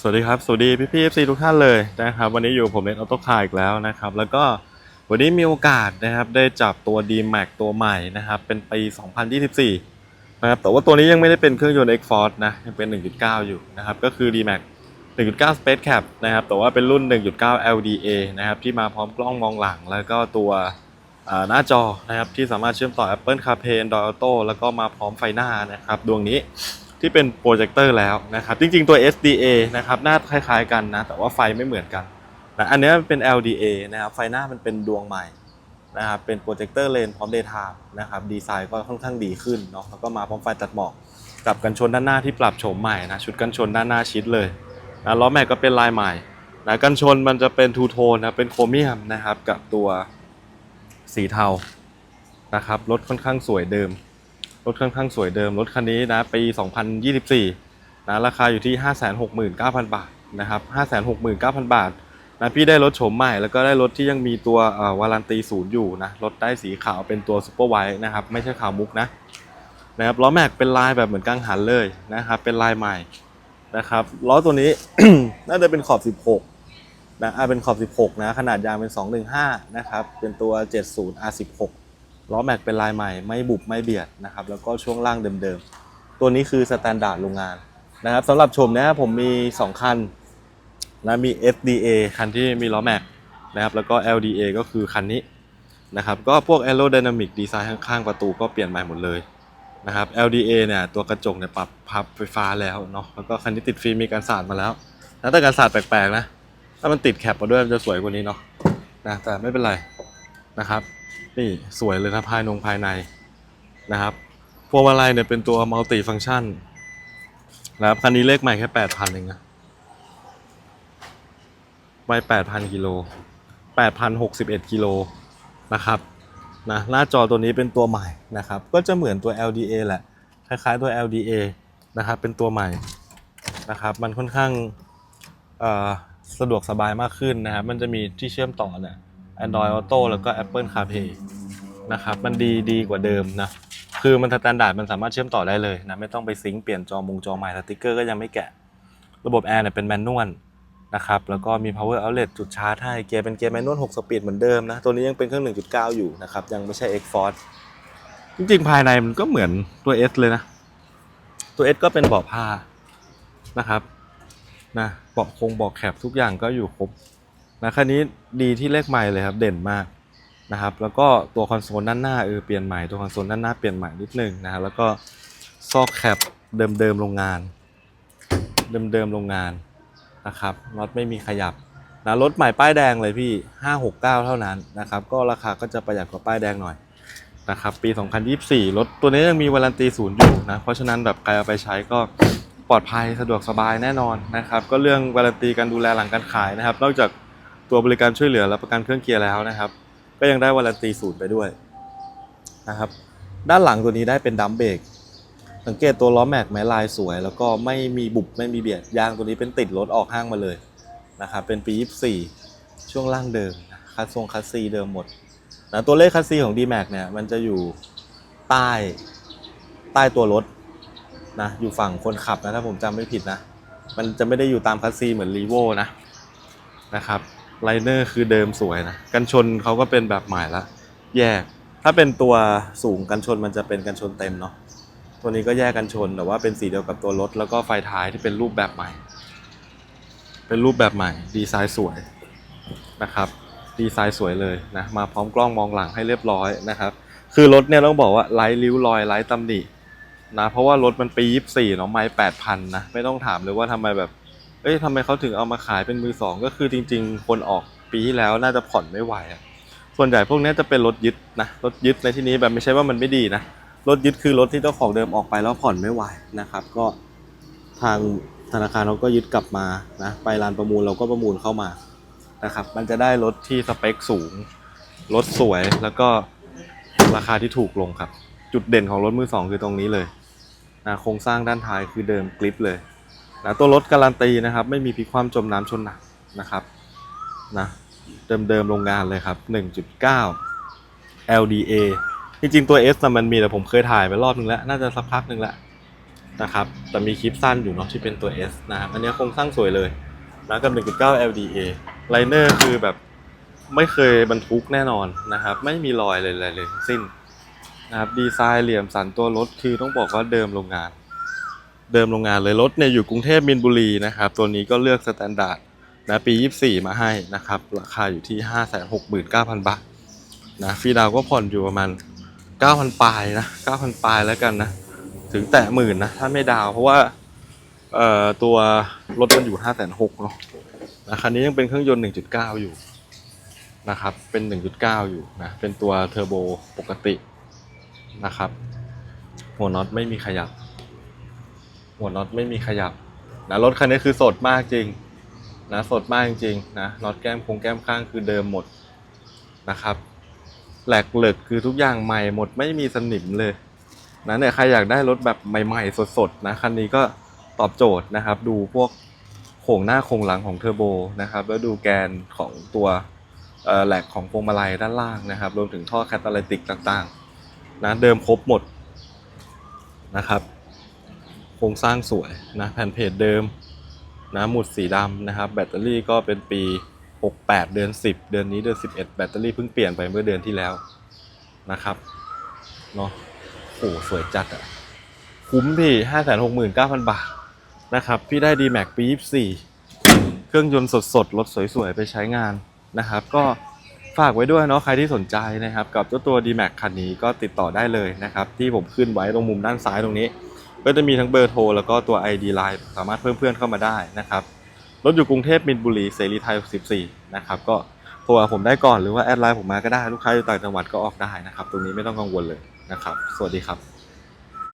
สวัสดีครับ สวัสดีพี่พี่เอฟซีทุกท่านเลยนะครับ วันนี้อยู่ผมเล่นออโต้คาร์อีกแล้วนะครับ แล้วก็วันนี้มีโอกาสนะครับได้จับตัว d m a x ตัวใหม่นะครับ เป็นปี 2024 นะครับ แต่ว่าตัวนี้ยังไม่ได้เป็นเครื่องยนต์ X-Force นะ ยังเป็น 1.9 อยู่นะครับ ก็คือ d m a x 1.9 Space Cap นะครับ แต่ว่าเป็นรุ่น 1.9 LDA นะครับ ที่มาพร้อมกล้องมองหลัง แล้วก็ตัวหน้าจอนะครับที่สามารถเชื่อมต่อ Apple CarPlay Android Auto แล้วก็มาพร้อมไฟหน้านะครับดวงนี้ ที่เป็นโปรเจคเตอร์แล้วนะครับ จริงๆตัว SDA นะครับหน้าคล้ายๆกันนะ แต่ว่าไฟไม่เหมือนกันนะอันนี้มันเป็น LDA นะครับ ไฟหน้ามันเป็นดวงใหม่นะครับ เป็นโปรเจคเตอร์เลนพร้อม daytime นะครับ ดีไซน์ก็ค่อนข้างดีขึ้นเนาะ แล้วก็มาพร้อมไฟตัดหมอกกับกันชนด้านหน้าที่ปรับโฉมใหม่นะ ชุดกันชนด้านหน้าชิดเลยนะล้อแม็กก็เป็นลายใหม่นะกันชนมันจะเป็นทูโทนนะ เป็นโครเมียมนะครับ กับตัวสีเทานะครับ รถค่อนข้างสวยเดิม รถค่อนข้างสวยเดิม รถคันนี้นะปี 2024 นะราคาอยู่ที่ 569,000 บาทนะครับ 569,000 บาทนะพี่ได้รถโฉมใหม่แล้วก็ได้รถที่ยังมีตัวเอ่อวารันตีศูนย์อยู่นะรถได้สีขาวเป็นตัวซูเปอร์ไวท์นะครับไม่ใช่ขาวมุกนะนะครับล้อแม็กเป็นลายแบบเหมือนกังหันเลยนะครับเป็นลายใหม่นะครับล้อตัวนี้ น่าจะเป็นขอบ 16นะอ่าเป็นขอบ 16 นะ ขนาดยางเป็น 215 นะครับ เป็นตัว 70 R16 ล้อแม็กเป็นลายใหม่ไม่บุบไม่เบียดนะครับแล้วก็ช่วงล่างเดิมๆ ตัวนี้คือสแตนดาร์ดโรงงานนะครับสำหรับชมนะผมมี 2 คันนะมี FDA คันที่มีล้อแม็กนะครับแล้วก็ LDA ก็คือคันนี้นะครับก็พวก aerodynamic design ข้างๆประตูก็เปลี่ยนใหม่หมดเลยนะครับ LDA เนี่ยตัวกระจกเนี่ยปรับพับไฟฟ้าแล้วเนาะแล้วก็คันนี้ติดฟิล์มมีการสาดมาแล้วนะแต่การสาดแปลกๆนะถ้ามันติดแคปมาด้วยมันจะสวยกว่านี้เนาะนะแต่ไม่เป็นไรนะครับ นี่สวยเลยนะภายนงภายในนะครับพวงมาลัยเนี่ยเป็นตัวมัลติฟัง c t ชันนะครับคันนี้เลขใหม่แค่แปดพันเองนะไม่แปดพันกิโลแปดพันหกสิบเอ็ดกิโลนะครับนะหน้าจอตัวนี้เป็นตัวใหม่นะครับ ก็จะเหมือนตัว LDA แหละ คล้ายๆตัว LDA นะครับ เป็นตัวใหม่นะครับ มันค่อนข้างสะดวกสบายมากขึ้นนะครับ มันจะมีที่เชื่อมต่อเนี่ย Android Auto แล้วก็ Apple CarPlay นะครับมันดีดีกว่าเดิมนะคือมันสแตนดาร์ดมันสามารถเชื่อมต่อได้เลยนะไม่ต้องไปซิงค์เปลี่ยนจอมุงจอใหม่สติ๊กเกอร์ก็ยังไม่แกะ ระบบแอร์เนี่ยเป็นแมนนวลนะครับแล้วก็มี power outlet จุดชาร์จให้เกียร์เป็นเกียร์แมนนวล6สปีดเหมือนเดิมนะตัวนี้ยังเป็นเครื่อง 1.9 อยู่นะครับยังไม่ใช่ X-Force จริงๆ ภายในมันก็เหมือนตัว S เลยนะ ตัว S ก็เป็นเบาะผ้านะครับนะเบาะคงเบาะแคบทุกอย่างก็อยู่ครบ นะคันนี้ดีที่เลขใหม่เลยครับเด่นมากนะครับ แล้วก็ตัวคอนโซลด้านหน้าเออเปลี่ยนใหม่ตัวคอนโซลด้านหน้าเปลี่ยนใหม่นิดนึงนะครับแล้วก็ซอกแคปเดิมๆโรงงาน เดิมๆโรงงานนะครับรถไม่มีขยับนะรถใหม่ป้ายแดงเลยพี่ 569 เท่านั้นนะครับ ก็ราคาก็จะประหยัดกว่าป้ายแดงหน่อยนะครับ ปี 2024 รถตัวนี้ยังมีวารันตีศูนย์อยู่นะ เพราะฉะนั้นแบบใครเอาไปใช้ก็ปลอดภัยสะดวกสบายแน่นอนนะครับ ก็เรื่องวารันตีการดูแลหลังการขายนะครับ นอกจาก ตัวบริการช่วยเหลือและประกันเครื่องเกียร์แล้วนะครับ ก็ยังได้วารันตีศูนย์ไปด้วยนะครับ ด้านหลังตัวนี้ได้เป็นดัมเบรกสังเกตตัวล้อแม็กแม้ลายสวย แล้วก็ไม่มีบุบไม่มีเบียดยางตัวนี้เป็นติดรถออกห้างมาเลยนะครับเป็นปี 24 ช่วงล่างเดิมคัสทรงคัสซีเดิมหมดนะตัวเลขคัสซีของ d m a x เนี่ยมันจะอยู่ใต้ใต้ตัวรถนะอยู่ฝั่งคนขับนะถ้าผมจำไม่ผิดนะ มันจะไม่ได้อยู่ตามคัสซีเหมือนรีโวนะนะครับ ไลเนอร์คือเดิมสวยนะกันชนเขาก็เป็นแบบใหม่ละ แยก ถ้าเป็นตัวสูงกันชนมันจะเป็นกันชนเต็มเนาะตัวนี้ก็แยกกันชนแต่ว่าเป็นสีเดียวกับตัวรถ แล้วก็ไฟท้ายที่เป็นรูปแบบใหม่ เป็นรูปแบบใหม่ ดีไซน์สวยนะครับ ดีไซน์สวยเลยนะมาพร้อมกล้องมองหลังให้เรียบร้อยนะครับ คือรถเนี่ยต้องบอกว่าไร้ริ้วรอยไร้ตำหนินะเพราะว่ารถมันปี 24เนาะไม้8,000นะไม่ต้องถามเลยว่าทำไมแบบ เอ้ยทำไมเขาถึงเอามาขายเป็นมือสองก็คือจริง ๆ คนออกปีที่แล้วน่าจะผ่อนไม่ไหวอะส่วนใหญ่พวกนี้จะเป็นรถยึดนะรถยึดในที่นี้แบบไม่ใช่ว่ามันไม่ดีนะรถยึดคือรถที่เจ้าของเดิมออกไปแล้วผ่อนไม่ไหวนะครับ ก็ทางธนาคารเราก็ยึดกลับมานะไปลานประมูลเราก็ประมูลเข้ามานะครับ มันจะได้รถที่สเปคสูงรถสวยแล้วก็ราคาที่ถูกลงครับ จุดเด่นของรถมือสองคือตรงนี้เลยนะโครงสร้างด้านท้ายคือเดิมกริปเลย นะตัวรถการันตีนะครับ ไม่มีพลิกคว่ำจมน้ำชนหนักนะครับนะเดิมๆโรงงานเลยครับ 1.9 LDA จริงๆตัว S นะมันมีแต่ผมเคยถ่ายไปรอบนึงแล้ว น่าจะสักพักหนึ่งแล้วนะครับแต่มีคลิปสั้นอยู่เนาะที่เป็นตัว S นะครับอันนี้โครงสร้างสวยเลยนะกับ 1.9 LDA ไลเนอร์คือแบบไม่เคยบรรทุกแน่นอนนะครับ ไม่มีรอยเลยเลยเลยทั้งสิ้นนะครับดีไซน์เหลี่ยมสันตัวรถคือต้องบอกว่าเดิมโรงงาน เดิมโรงงานเลยรถเนี่ยอยู่กรุงเทพมินบุรีนะครับ ตัวนี้ก็เลือกสแตนดาร์ดนะปี 24 มาให้นะครับ ราคาอยู่ที่ 569,000 บาทนะฟรีดาวก็ผ่อนอยู่ประมาณ 9,000 ปลายนะ 9,000 ปลายแล้วกันนะ ถึงแตะหมื่นนะ ถ้าไม่ดาวเพราะว่าเอ่อตัวรถมันอยู่ 5,600เนาะนะคันนี้ยังเป็นเครื่องยนต์ 1.9 อยู่นะครับ เป็น 1.9 อยู่นะ เป็นตัวเทอร์โบปกตินะครับ หัวน็อตไม่มีขยับ หัวน็อตไม่มีขยับนะรถคันนี้คือสดมากจริงนะสดมากจริงนะน็อตแก้มคงแก้มข้างคือเดิมหมดนะครับแหลกเหลึกคือทุกอย่างใหม่หมดไม่มีสนิมเลยนะเนี่ยใครอยากได้รถแบบใหม่ๆสดๆนะคันนี้ก็ตอบโจทย์นะครับ ดูพวกโครงหน้าโครงหลังของเทอร์โบนะครับแล้วดูแกนของตัวแหลกของพวงมาลัยด้านล่างนะครับ รวมถึงท่อแคตตาลิติกต่างๆนะเดิมครบหมดนะครับ โครงสร้างสวยนะแผ่นเพจเดิมนะหมุดสีดำนะครับ แบตเตอรี่ก็เป็นปี 68 เดือน 10 เดือนนี้เดือน 11 แบตเตอรี่เพิ่งเปลี่ยนไปเมื่อเดือนที่แล้วนะครับเนาะโอ้สวยจัดอะคุ้มพี่ 569,000 บาทนะครับ พี่ได้ D-Max ปี 24 เครื่องยนต์สดๆ รถสวยๆ ไปใช้งานนะครับ ก็ฝากไว้ด้วยเนาะใครที่สนใจนะครับ กับเจ้าตัว D-Max คันนี้ก็ติดต่อได้เลยนะครับ ที่ผมขึ้นไว้ตรงมุมด้านซ้ายตรงนี้ ก็จะมีทั้งเบอร์โทรแล้วก็ตัว ID Line สามารถเพิ่มเพื่อนเข้ามาได้นะครับรถอยู่กรุงเทพมินบุรีเสรีไทย14นะครับก็โทรหาผมได้ก่อนหรือว่าแอดไลน์ผมมาก็ได้ลูกค้าอยู่ต่างจังหวัดก็ออกได้นะครับ ตรงนี้ไม่ต้องกังวลเลยนะครับ สวัสดีครับ